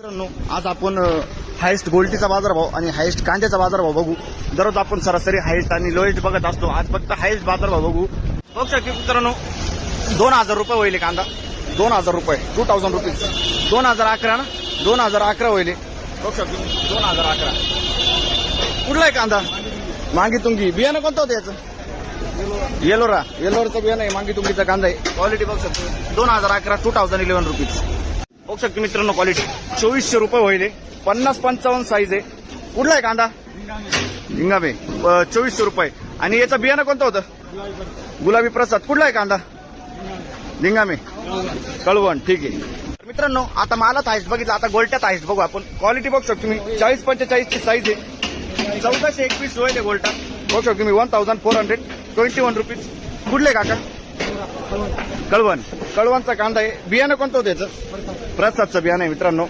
मित्रांनो आज आपण हायेस्ट गोल्टीचा बाजारभाव आणि हायेस्ट कांद्याचा बाजारभाव बघू. दररोज आपण सरासरी हायेस्ट आणि लोएस्ट बघत असतो. आज फक्त हायेस्ट बाजारभाव बघू. बघू शकते मित्रांनो दोन हजार रुपये होईल कांदा. दोन हजार रुपये. टू थाउजंड रुपीज दोन हजार अकरा ना? दोन हजार अकरा होईल. बघू शकतो दोन हजार अकरा. कुठला आहे कांदा? मांगी तुंगी बियाणं कोणतं होतं याचं? येलोरा. येलोरचं बियाणं आहे मांगी तुंगीचा कांदा आहे. क्वालिटी बघू शकतो. दोन हजार अकरा टू थाउजंड इलेव्हन रुपीज बघू शकतो मित्रांनो क्वालिटी चोवीसशे रुपये होईल पन्नास पंचावन्न साईज आहे. कुठला आहे कांदा? हिंगामे. चोवीसशे रुपये. आणि याचं बियाणं कोणतं होतं? गुलाबी प्रसाद. कुठला आहे कांदा? लिंगामे कळवण. ठीक आहे. मित्रांनो आता मालात आहेस. बघितलं आता गोल्ट्यात आहेस. बघू आपण. क्वालिटी बघू शकतो तुम्ही चाळीस पंचेचाळीसची साईज आहे. चौदाशे एकवीस होईल आहे गोल्टा. बघू शकतो तुम्ही one thousand four hundred twenty one rupees कुठले काका? कळवण. कळवणचा कांदा आहे. बियाणं कोणतं होतं याचं? प्रसादचं बियाणं आहे मित्रांनो.